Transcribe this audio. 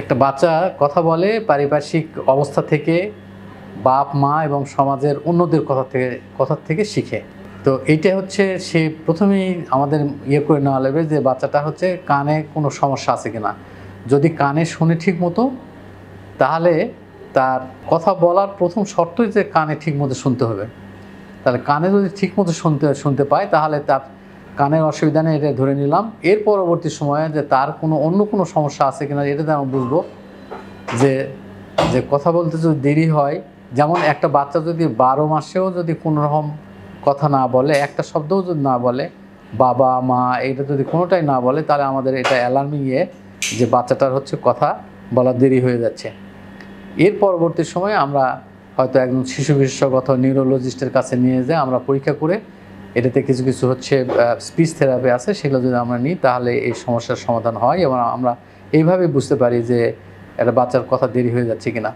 একটা বাচ্চা কথা বলে পারিপার্শ্বিক অবস্থা থেকে বাপ, মা এবং সমাজের অন্যদের কথা থেকে কথা থেকে শিখে। তো এইটা হচ্ছে সে প্রথমেই আমাদের ইয়ে করে নেওয়া লাগবে যে বাচ্চাটা হচ্ছে কানে কোনো সমস্যা আছে কিনা। যদি কানে শুনে ঠিক মতো, তাহলে তার কথা বলার প্রথম শর্তই যে কানে ঠিক মতো শুনতে হবে। তাহলে কানে যদি ঠিক মতো শুনতে শুনতে পায়, তাহলে তার কানের অসুবিধা নেই, এটা ধরে নিলাম। এর পরবর্তী সময়ে যে তার কোনো অন্য কোনো সমস্যা আছে কিনা, এটা আমি বুঝব। যে যে কথা বলতে যদি দেরি হয়, যেমন একটা বাচ্চা যদি বারো মাসেও যদি কোনো রকম কথা না বলে, একটা শব্দও যদি না বলে, বাবা, মা এটা যদি কোনোটাই না বলে, তাহলে আমাদের এটা অ্যালার্মিং ইয়ে যে বাচ্চাটার হচ্ছে কথা বলা দেরি হয়ে যাচ্ছে। এর পরবর্তী সময়ে আমরা হয়তো একজন শিশু বিশেষজ্ঞ অথবা নিউরোলজিস্টের কাছে নিয়ে যেয়ে আমরা পরীক্ষা করে এটাতে কিছু কিছু হচ্ছে স্পিচ থেরাপি আছে, সেগুলো যদি আমরা নিই, তাহলে এই সমস্যার সমাধান হয় এবং আমরা এইভাবে বুঝতে পারি যে একটা বাচ্চার কথা দেরি হয়ে যাচ্ছে কিনা।